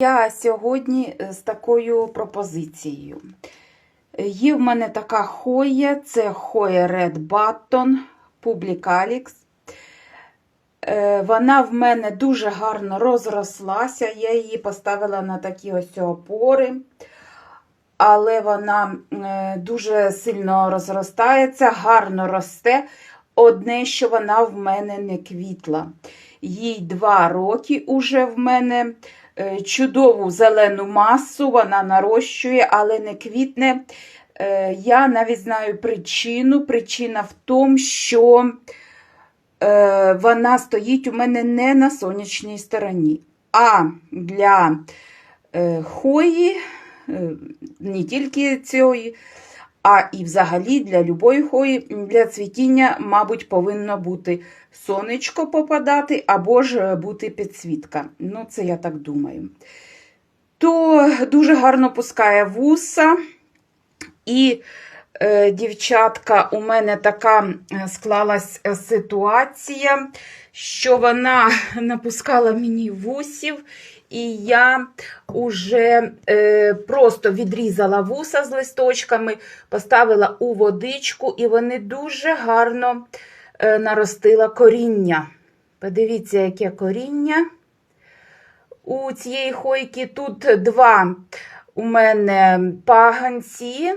Я сьогодні з такою пропозицією. Є в мене така хоя, це хоя Red Button Public Е, Вона в мене дуже гарно розрослася. Я її поставила на такі ось опори, але вона е, дуже сильно розростається, гарно росте. Одне, що вона в мене не квітла. Їй два роки уже в мене е, чудову зелену масу, вона нарощує, але не квітне. Е, Я навіть знаю причину. Причина в тому, що е, вона стоїть у мене не на сонячній стороні, а для е, хої, е, не тільки цієї, а і взагалі для любої хої, для цвітіння, мабуть, повинно бути сонечко попадати або ж бути підсвітка. Ну, це я так думаю. То дуже гарно пускає вуса. І, е, дівчатка, у мене така е, склалась е, ситуація, що вона напускала мені вусів, і я уже е, просто відрізала вуса з листочками, поставила у водичку, і вони дуже гарно е, наростила коріння. Подивіться, яке коріння. У цієї хойки тут два у мене паганці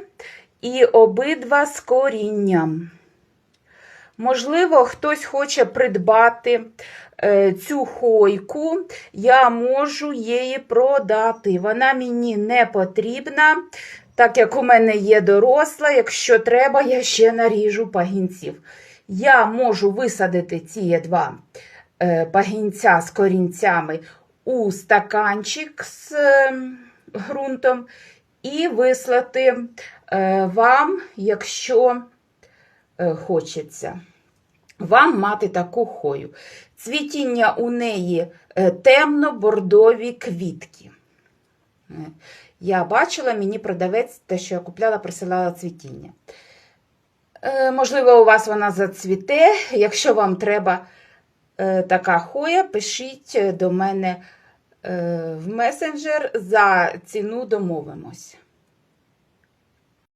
і обидва з корінням. Можливо, хтось хоче придбати е, цю хойку, я можу її продати. Вона мені не потрібна, так як у мене є доросла, якщо треба, я ще наріжу пагінців. Я можу висадити ці два е, пагінця з корінцями у стаканчик з е, ґрунтом і вислати е, вам, якщо е, хочеться, вам мати таку хою. Цвітіння у неї е, темно-бордові квітки. Я бачила, мені продавець, те, що я купляла, присилала цвітіння. Можливо, у вас вона зацвіте. Якщо вам треба така хоя, пишіть до мене в месенджер за ціну домовимось.